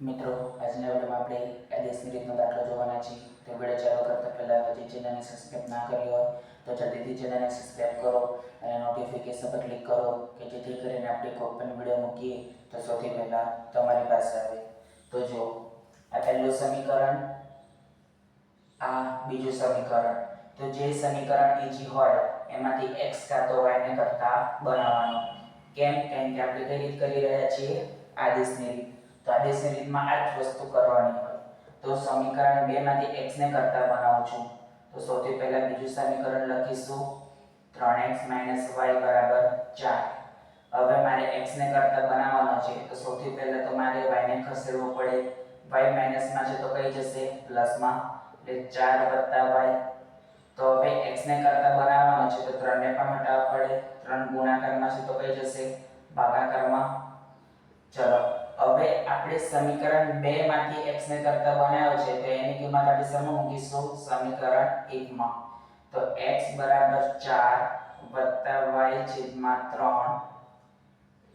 મિત્રો, આજના વિડીયોમાં આપણે આદેશની રીતનો દાખલો જોવાના છીએ. તો વીડિયો ચાલુ કરતા પહેલા હજી ચેનલને સબસ્ક્રાઇબ ના કરી હોય, તો જલ્દીથી ચેનલને સબસ્ક્રાઇબ કરો અને નોટિફિકેશન પર ક્લિક કરો કે જેથી કરીને આપણે કોઈ પણ વીડિયો મૂકીએ, તો સૌથી પહેલા તમારી પાસે આવે. તો જો, આ પહેલું સમીકરણ, આ બીજું સમીકરણ. તો જે સમીકરણ ઈજી હોય, એમાંથી x કાં તો y ને કરતા બનાવવાનું. કેમ? કેમ કે આપણે કઈ રીત કરી રહ્યા છીએ? આદેશની રીત. તો આદેશની રીતમાં આ જ વસ્તુ કરવાની હોય. તો સમીકરણ બે માંથી x ને કરતા બનાવું છું. તો સૌથી પહેલા બીજું સમીકરણ લખીશું. 3x y બરાબર 4 હવે મારે x ને કરતા બનાવવાનો છે. તો સૌથી પહેલા તો મારે y ને ખસેડવો પડે. y માઈનસમાં છે તો કઈ જશે? પ્લસમાં. એટલે 4 y. તો હવે x ને કરતા બનાવવાનો છે તો 3 ને પણ હટાવવા પડે. 3 ગુણાકારમાં છે તો કઈ જશે? ભાગાકારમાં. ચલો. હવે આપણે સમીકરણ 2 માંથી x ને કરતા બનાવ્યો છે, તો એની કિંમત આપણે શેમાં મૂકીશું? સમીકરણ 1 માં. તો x બરાબર 4 વત્તા y છેદમાં 3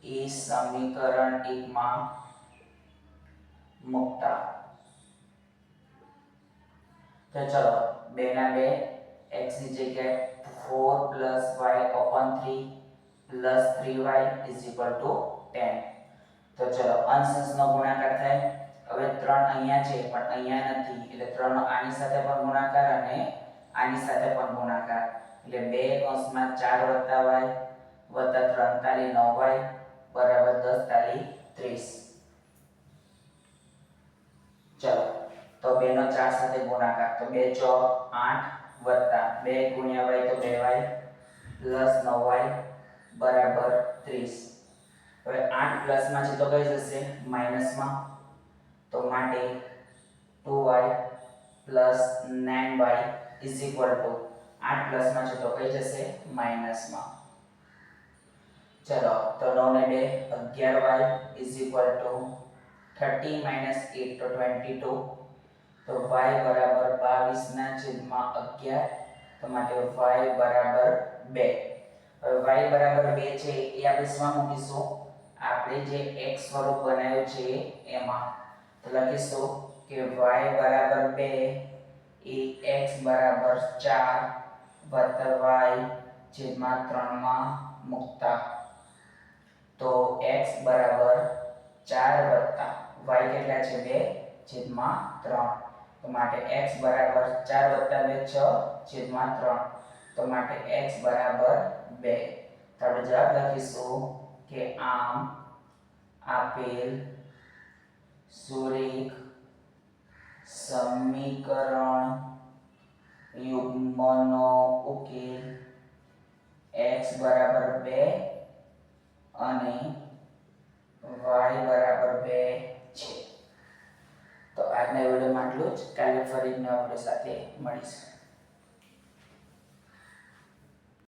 એ સમીકરણ 1 માં મુકતા. તો ચલો 2 ના 2 x ની જગ્યાએ 4 plus y upon 3 plus 3y is equal to 10 તો ચલો, અંશ અંશનો ગુણાકાર થાય. હવે 3 અહીંયા છે, પણ અહીંયા નથી. એટલે 3 નો આની સાથે પણ ગુણાકાર અને આની સાથે પણ ગુણાકાર. એટલે 2 અંશમાં 4 વત્તા y વત્તા 3 તાલી 9y બરાબર 10 તાલી 30 ચલો, તો 2 નો 4 સાથે ગુણાકાર. તો 2 ચોક 8 વત્તા. 2 ગુણ્યા y તો 2y પ્લસ 9y બરાબર 30 હવે 8 પ્લસમાં છે તો કઈ જશે? માઇનસમાં. તો માટે 2y plus 9y is equal to. આઠ પ્લસમાં છે તો કઈ જશે? માઇનસમાં. ચલો, તો 9 ને 2 11y is equal two 30 minus 8 તો 22 તો y બરાબર 22 ના છેદમાં 11 તો માટે y બરાબર 2 હવે y બરાબર 2 છે, એ આપણે શેમાં મૂકીશું? આપણે જે x સ્વરૂપ બનાવ્યું છે એમાં, તો લખીશું કે y બરાબર 2 એ x બરાબર 4 વત્તા y છેદમાં 3 માં મૂકતા. તો x બરાબર 4 વત્તા y કેટલા છે 2 છેદમાં 3 તો માટે x બરાબર 4 વત્તા 2 6 છેદમાં 3 તો માટે x બરાબર 2 તો જવાબ લખીશું કે આમ, આપેલ, સુરેખ, સમીકરણ, યુગ્મનો ઉકેલ x બરાબર 2 અને y બરાબર 2 છે. તો આજના વિડીયોમાં આટલું જ. કાલે ફરી નવા વીડિયો સાથે મળીશું.